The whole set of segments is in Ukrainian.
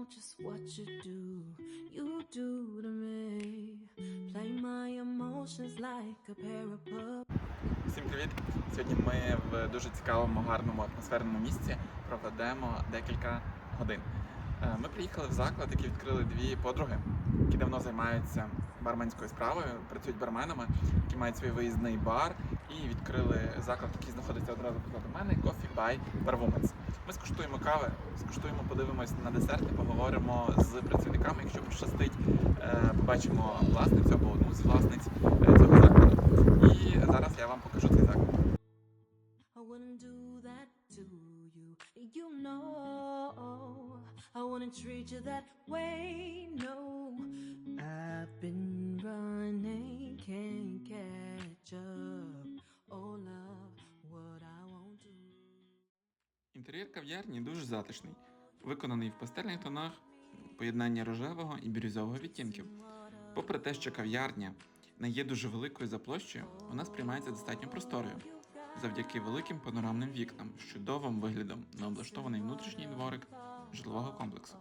know just what you do, you do to me. Play my emotions like a pair of. Всім привіт! Сьогодні ми в дуже цікавому, гарному атмосферному місці проведемо декілька годин. Е, Ми приїхали в заклад, який відкрили дві подруги, які давно займаються барменською справою, працюють барменами, які мають свій виїзний бар і відкрили заклад, який знаходиться одразу позаду мене Coffee by Barwomen's. Ми скуштуємо кави, скуштуємо, подивимось на десерти, поговоримо з працівниками. Якщо пощастить, е, побачимо власницю або одну з власниць е, цього закладу. І зараз я вам покажу цей заклад. I wouldn't treat you that way. No, Інтер'єр кав'ярні дуже затишний, виконаний в пастельних тонах, поєднання рожевого і бірюзового відтінків. Попри те, що кав'ярня не є дуже великою за площею, вона сприймається достатньо просторою. Завдяки великим панорамним вікнам з чудовим виглядом на облаштований внутрішній дворик житлового комплексу.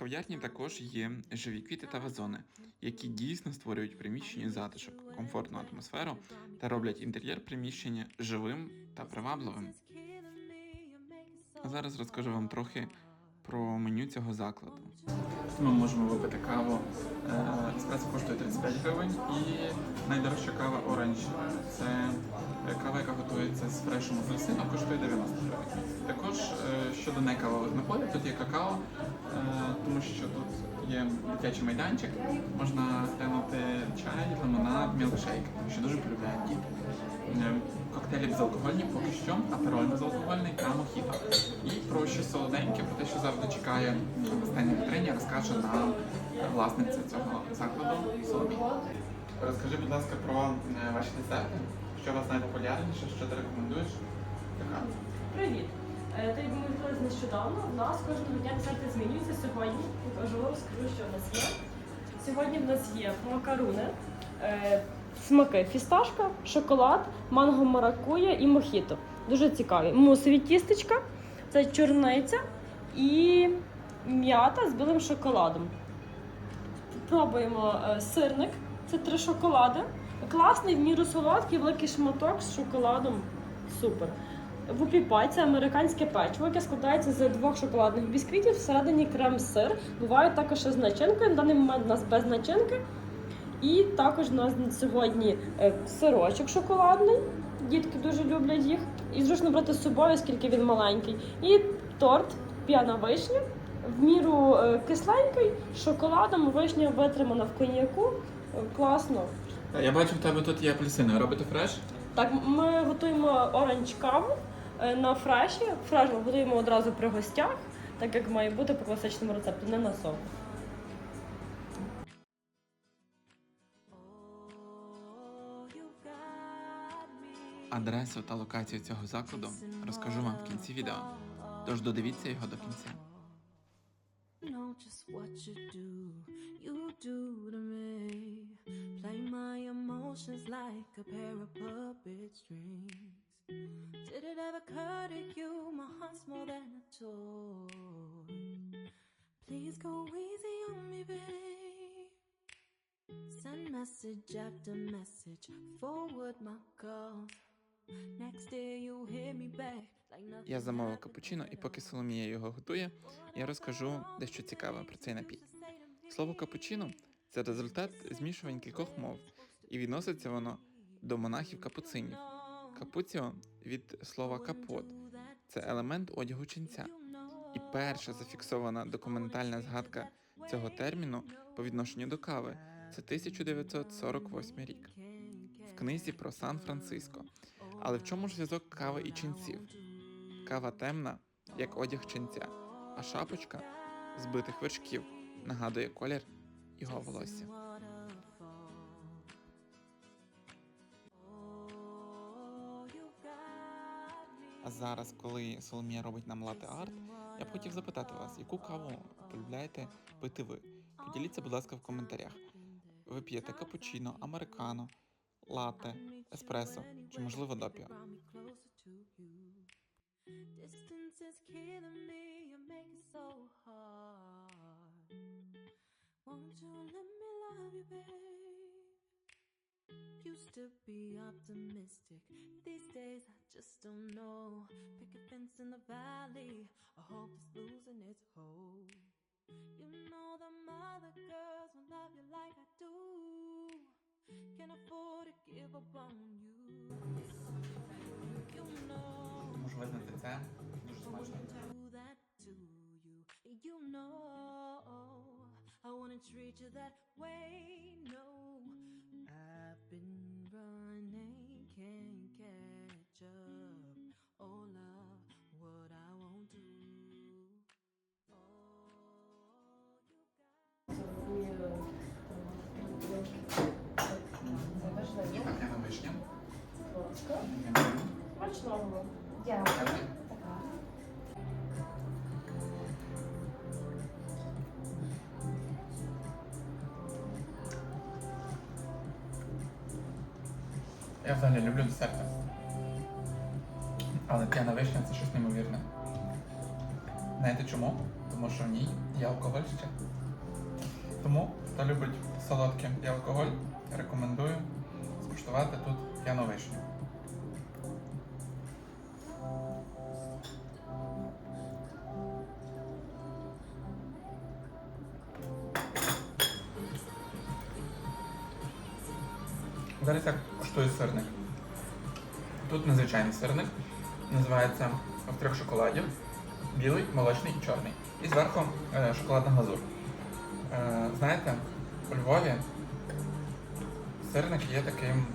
Кав'ярні також є живі квіти та вазони, які дійсно створюють приміщенні затишок, комфортну атмосферу та роблять інтер'єр приміщення живим та привабливим. А зараз розкажу вам трохи про меню цього закладу. Ми можемо випити каву. Е, Еспресо коштує 35 гривень і найдорожча кава оранж. Це е, кава, яка готується з фрешем апельсину, коштує 90 гривень. Також щодо щодо некавових напоїв, тут є какао, е, тому що тут є дитячий майданчик, можна глянути чай, лимонад, мілкшейк, що дуже полюбляють діти. Е, Коктейлі безалкогольні поки що, апероль безалкогольний та мохіто. І про щось солоденьке, про те, що завжди чекає останнє вітрині, розкаже нам власниця цього закладу Соломій. Розкажи, будь ласка, про е, ваші десерти. Що у вас найпопулярніше, що ти рекомендуєш? Привіт! Е, Ти ми нещодавно. У нас кожного дня десерти змінюються сьогодні. Покажу, розкажу, що в нас є. Сьогодні в нас є макаруни, е, смаки фісташка, шоколад, манго маракуя і мохіто. Дуже цікаві. Мусові тістечка, це чорниця і м'ята з білим шоколадом. Пробуємо е, сирник, це три шоколади. Класний, в міру солодкий, великий шматок з шоколадом. Супер. Вупіпай це американське печиво, яке складається з двох шоколадних бісквітів, всередині крем-сир. Бувають також з начинкою. На даний момент у нас без начинки. І також у нас сьогодні е, сирочок шоколадний. Дітки дуже люблять їх. І зручно брати з собою, оскільки він маленький. І торт п'яна вишня. В міру е, кисленький, з шоколадом, вишня витримана в коньяку. Е, Класно. Я бачу, в тебе тут є апельсини. Робите фреш? Так, ми готуємо оранж каву на фреші. Фреш ми готуємо одразу при гостях, так як має бути по класичному рецепту, не на сок. You got me. Адресу та локацію цього закладу розкажу вам в кінці відео. Тож додивіться його до кінця. know just what you do, you do to me. Play my emotions like a pair of puppet strings. Did it ever occur to you my heart's more than a toy? Please go easy on me, babe. Send message after message, forward my calls. Next day you hear me back. Я замовив капучино, і поки. Соломія його готує, я розкажу дещо цікаве про цей напій. Слово капучино це результат змішувань кількох мов, і відноситься воно до монахів капуцинів. Капуціо від слова капот це елемент одягу ченця. І перша зафіксована документальна згадка цього терміну по відношенню до кави це 1948 рік в книзі про Сан-Франциско. Але в чому ж зв'язок кави і ченців? Кава темна, як одяг ченця, а шапочка збитих вершків нагадує колір його волосся. А зараз, коли Соломія робить нам лати арт, я б хотів запитати вас, яку каву полюбляєте пити ви? Поділіться, будь ласка, в коментарях. Ви п'єте капучино, американо, лате, еспресо чи можливо допіо? Distance is killing me, you make it so hard. Won't you let me love you, babe? Used to be optimistic. These days I just don't know. Pick a fence in the valley. A hope is losing its hold. You know them other girls will love you like I do. Can't afford to give up on you. You know. Можу визнати це дуже смачно. do that to you. You know, I wouldn't treat you that way. No, Смачного. Дякую. Я взагалі люблю десерти. Але п'яна вишня це щось неймовірне. Знаєте чому? Тому що в ній є алкоголь ще. Тому, хто любить солодке і алкоголь, рекомендую скуштувати тут п'яну вишню. Зараз я коштую сирник. Тут незвичайний сирник. Називається в трьох шоколадів. Білий, молочний і чорний. І зверху е, шоколадна глазур. Е, знаєте, у Львові сирник є таким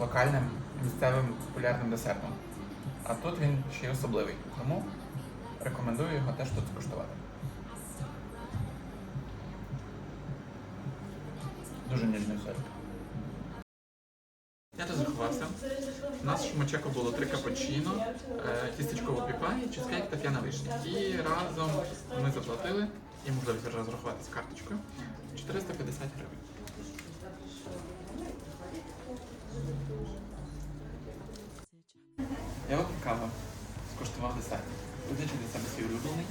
локальним місцевим популярним десертом. А тут він ще й особливий. Тому рекомендую його теж тут скуштувати. Дуже ніжний сирник. Я тут заховався. У нас в було три капучино, е, тістечко в опікані, чизкейк та п'яна вишня. І разом ми заплатили, і можливість розрахуватися карточкою, 450 гривень. Я випив каву, скуштував десерт. Визначив себе свій улюблений.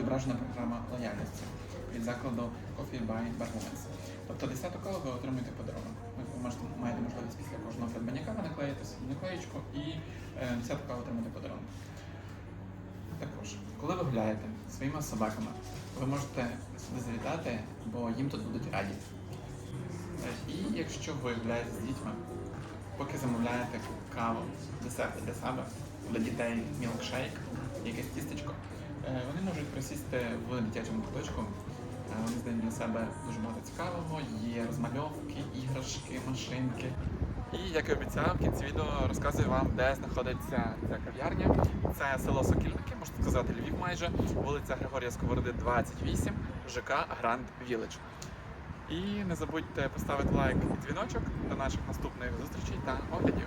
Відображена програма лояльності від закладу Coffee by Barmans. Тобто 10 каву ви отримуєте подарунок. Ви маєте можливість після кожного придбання кави наклеїти собі наклеєчку і е, 10 каву отримати подарунок. Також, коли ви гуляєте своїми собаками, ви можете сюди завітати, бо їм тут будуть раді. Е, І якщо ви гуляєте з дітьми, поки замовляєте каву, десерти для себе, для дітей мілкшейк, якесь тістечко, е, вони можуть присісти в дитячому куточку. Е, Вони здають для себе дуже багато цікавого, є розмальовки, іграшки, машинки. І як і обіцяв, в кінці відео розказую вам, де знаходиться ця кав'ярня. Це село Сокільники, можна сказати, Львів майже, вулиця Григорія Сковороди, 28, ЖК Гранд Вілледж. І не забудьте поставити лайк і дзвіночок до наших наступних зустрічей та оглядів.